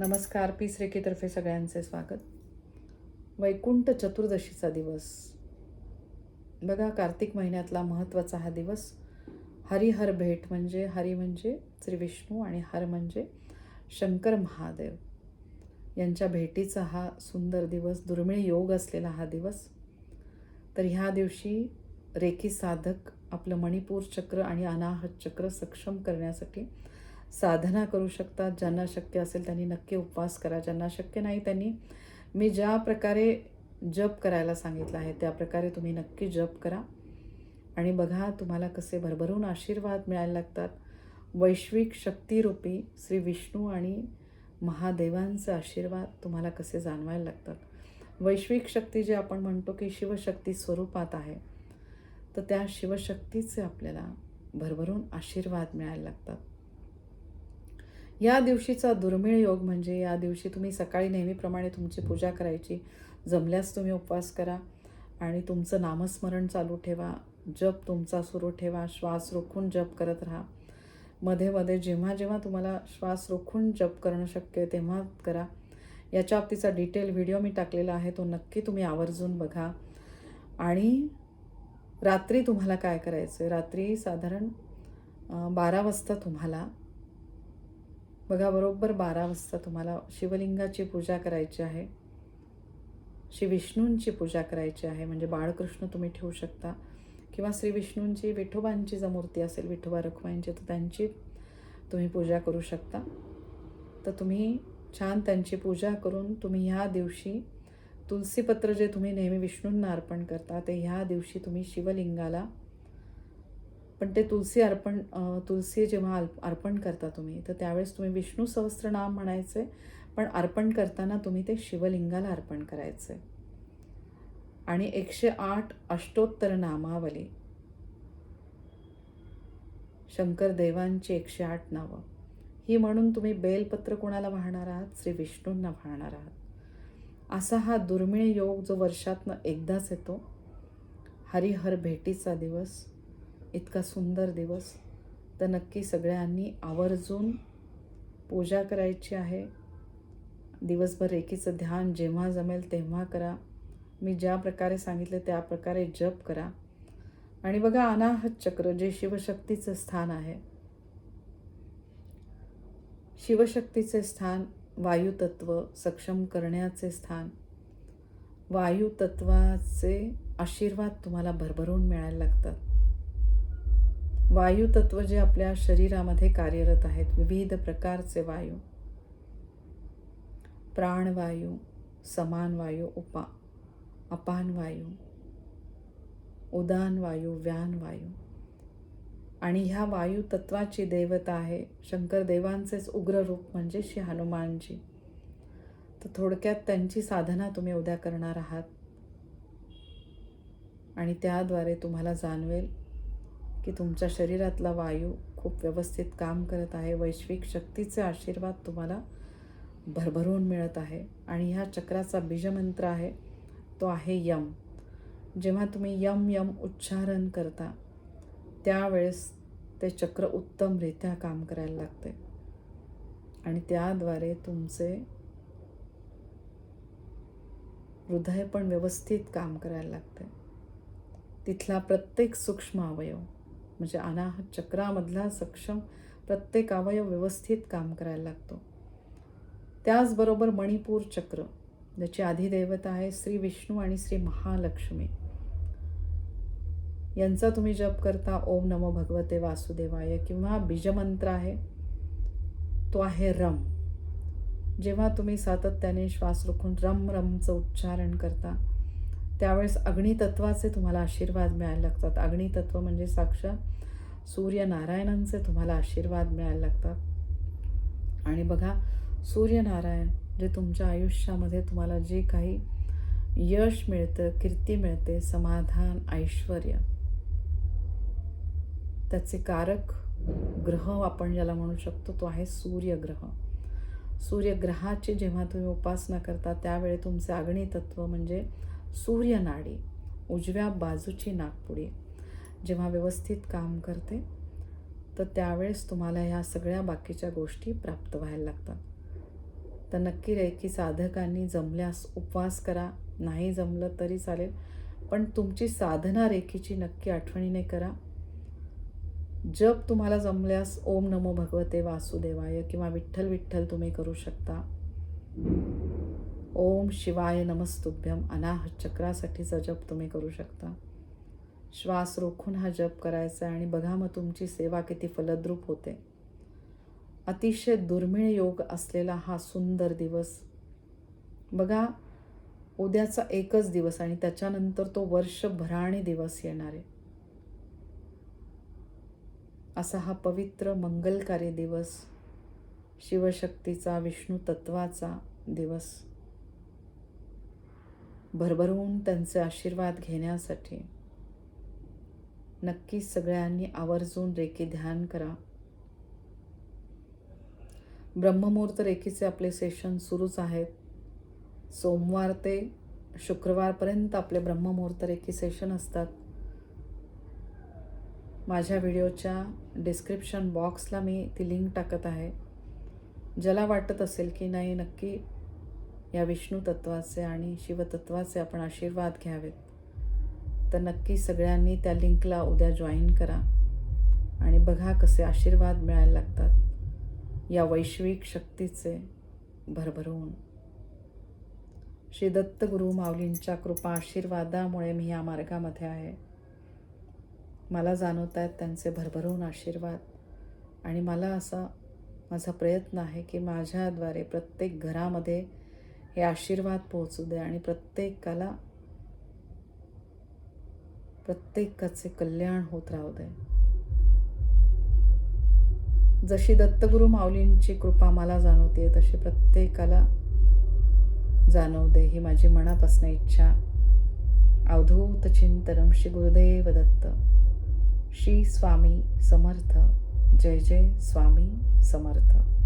नमस्कार पीस रेखीतर्फे सगळ्यांचे स्वागत. वैकुंठ चतुर्दशीचा दिवस. बघा कार्तिक महिन्यातला महत्त्वाचा हा दिवस. हरिहर भेट म्हणजे हरी म्हणजे श्री विष्णू आणि हर म्हणजे शंकर महादेव. यांच्या भेटीचा हा सुंदर दिवस दुर्मिळ योग असलेला हा दिवस. तर ह्या दिवशी रेखी साधक आपलं मणिपूर चक्र आणि अनाहत चक्र सक्षम करण्यासाठी साधना करू शकतात. ज्यांना शक्य असेल त्यांनी नक्की उपवास करा. ज्यांना शक्य नाही त्यांनी मी ज्या प्रकारे जप करायला सांगितलं आहे त्या प्रकारे तुम्ही नक्की जप करा. आणि बघा तुम्हाला कसे भरभरून आशीर्वाद मिळायला लागतात. वैश्विक शक्तिरूपी श्री विष्णू आणि महादेवांचे आशीर्वाद तुम्हाला कसे जाणवायला लागतात. वैश्विक शक्ती जे आपण म्हणतो की शिवशक्ती स्वरूपात आहे तर त्या शिवशक्तीचे आपल्याला भरभरून आशीर्वाद मिळायला लागतात. या दिवशीचा दुर्मिळ योग म्हणजे या दिवशी तुम्ही सकाळी नेहमीप्रमाणे तुमची पूजा करायची. जमल्यास तुम्ही उपवास करा आणि तुमचं नामस्मरण चालू ठेवा. जप तुमचा सुरू ठेवा. श्वास रोखून जप करत राहा. मध्ये मध्ये जेव्हा जेव्हा तुम्हाला श्वास रोखून जप करणं शक्य आहे तेव्हा करा. याच्या बाबतीचा डिटेल व्हिडिओ मी टाकलेला आहे तो नक्की तुम्ही आवर्जून बघा. आणि रात्री तुम्हाला काय करायचं आहे रात्री साधारण बारा वाजता तुम्हाला बघा बरोबर बारा वाजता तुम्हाला शिवलिंगाची पूजा करायची आहे. श्री विष्णूंची पूजा करायची आहे. म्हणजे बाळकृष्ण तुम्ही ठेवू शकता. किंवा श्री विष्णूंची विठोबांची जर मूर्ती असेल विठोबा रखुमाईंची तर त्यांची तुम्ही पूजा करू शकता. तर तुम्ही छान त्यांची पूजा करून तुम्ही ह्या दिवशी तुलसीपत्र जे तुम्ही नेहमी विष्णूंना अर्पण करता ते ह्या दिवशी तुम्ही शिवलिंगाला पण ते तुलसी अर्पण तुलसी जेव्हा अर्पण करता तुम्ही तर त्यावेळेस तुम्ही विष्णू सहस्त्रनाम म्हणायचे पण अर्पण करताना तुम्ही ते शिवलिंगाला अर्पण करायचे. आणि एकशे आठ अष्टोत्तर नामावली. शंकर देवांची एकशे आठ नावं. ही म्हणून तुम्ही बेलपत्र कोणाला वाहणार आहात? श्री विष्णूंना वाहणार आहात. असा हा दुर्मिळ योग जो वर्षातनं एकदाच येतो. हरिहर भेटीचा दिवस. इतका सुंदर दिवस. तर नक्की सगळ्यांनी आवर्जून पूजा करायची आहे. दिवसभर रेकीचं ध्यान जेव्हा जमेल तेव्हा करा. मी ज्या प्रकारे सांगितले त्या प्रकारे जप करा. आणि बघा अनाहत चक्र जे शिवशक्तीचं स्थान आहे. शिवशक्तीचे स्थान वायुतत्व सक्षम करण्याचे स्थान. वायुतत्वाचे आशीर्वाद तुम्हाला भरभरून मिळायला लागतात. वायुतत्व जे आपल्या शरीरामध्ये कार्यरत आहेत विविध प्रकारचे वायू. प्राणवायू समान वायू उपा अपान वायू उदान वायू व्यान वायू. आणि ह्या वायू तत्वाची देवता आहे शंकर देवांचेच उग्र रूप म्हणजे श्री हनुमानजी. तर थोडक्यात त्यांची साधना तुम्ही उद्या करणार आहात. आणि त्याद्वारे तुम्हाला जाणवेल की तुमच्या शरीरातला वायू खूप व्यवस्थित काम करत आहे. वैश्विक शक्तीचे आशीर्वाद तुम्हाला भरभरून मिळत आहे. आणि ह्या चक्राचा बीजमंत्र आहे तो आहे यम. जेव्हा तुम्ही यम यम उच्चारण करता त्यावेळेस ते चक्र उत्तमरित्या काम करायला लागते. आणि त्याद्वारे तुमचे हृदय पण व्यवस्थित काम करायला लागते. तिथला प्रत्येक सूक्ष्म अवयव म्हणजे अनाहत चक्रामधला सक्षम प्रत्येक अवयव व्यवस्थित काम करायला लागतो. त्याचबरोबर मणिपूर चक्र ज्याची अधिदेवता आहे श्री विष्णू आणि श्री महालक्ष्मी. यांचा तुम्ही जप करता ओम नमो भगवते वासुदेवाय किंवा बीजमंत्र आहे तो आहे रम. जेव्हा तुम्ही सातत्याने श्वास रोखून रम रमचं उच्चारण करता त्यावेळेस अग्नितत्वाचे तुम्हाला आशीर्वाद मिळायला लागतात. अग्नितत्व म्हणजे साक्षात सूर्यनारायणांचे तुम्हाला आशीर्वाद मिळायला लागतात. आणि बघा सूर्यनारायण जे तुमच्या आयुष्यामध्ये तुम्हाला जे काही यश मिळतं कीर्ती मिळते समाधान ऐश्वर त्याचे कारक ग्रह आपण ज्याला म्हणू शकतो तो आहे सूर्यग्रह. सूर्यग्रहाची जेव्हा तुम्ही उपासना करता त्यावेळी तुमचे अग्नितत्व म्हणजे सूर्यनाडी उजव्या बाजूची नागपुडी. जेव्हा व्यवस्थित काम करते तर त्यावेळेस तुम्हाला ह्या सगळ्या बाकीच्या गोष्टी प्राप्त व्हायला लागतात. तर नक्की रेखी साधकांनी जमल्यास उपवास करा. नाही जमलं तरी चालेल पण तुमची साधना रेखीची नक्की आठवणीने करा. जप तुम्हाला जमल्यास ओम नमो भगवते वासुदेवाय किंवा विठ्ठल विठ्ठल तुम्ही करू शकता. ओम शिवाय नमस्तुभ्यम. अनाहत चक्रासाठीचा जप तुम्ही करू शकता. श्वास रोखून हा जप करायचा आहे आणि बघा मग तुमची सेवा किती फलद्रूप होते. अतिशय दुर्मिळ योग असलेला हा सुंदर दिवस. बघा उद्याचा एकच दिवस आणि त्याच्यानंतर तो वर्षभराणे दिवस येणार आहे. असा हा पवित्र मंगलकारी दिवस. शिवशक्तीचा विष्णू तत्वाचा दिवस. भरभरून त्यांचे आशीर्वाद घेण्यासाठी नक्कीच सगळ्यांनी आवर्जून रेखी ध्यान करा. ब्रह्ममुहूर्त रेखीचे आपले सेशन सुरूच आहेत. सोमवार ते शुक्रवारपर्यंत आपले ब्रह्ममुहूर्त रेखी सेशन असतात. माझ्या व्हिडिओच्या डिस्क्रिप्शन बॉक्सला मी ती लिंक टाकत आहे. ज्याला वाटत असेल की नाही नक्की या विष्णू तत्वाचे आणि शिवतत्वाचे आपण आशीर्वाद घ्यावेत. तर नक्की सगळ्यांनी त्या लिंकला उद्या जॉईन करा आणि बघा कसे आशीर्वाद मिळायला लागतात या वैश्विक शक्तीचे भरभरून. श्री दत्तगुरु माऊलींच्या कृपा आशीर्वादामुळे मी या मार्गामध्ये आहे. मला जाणवत आहेत त्यांचे भरभरून आशीर्वाद आणि मला असा माझा प्रयत्न आहे की माझ्याद्वारे प्रत्येक घरामध्ये हे आशीर्वाद पोहोचू दे आणि प्रत्येकाला प्रत्येकाचे कल्याण होत राहू दे. जशी दत्तगुरु माऊलींची कृपा मला जाणवते तशी प्रत्येकाला जाणवू दे ही माझी मनापासून इच्छा. अवधूत चिंतनम श्री गुरुदेव दत्त. श्री स्वामी समर्थ. जय जय स्वामी समर्थ.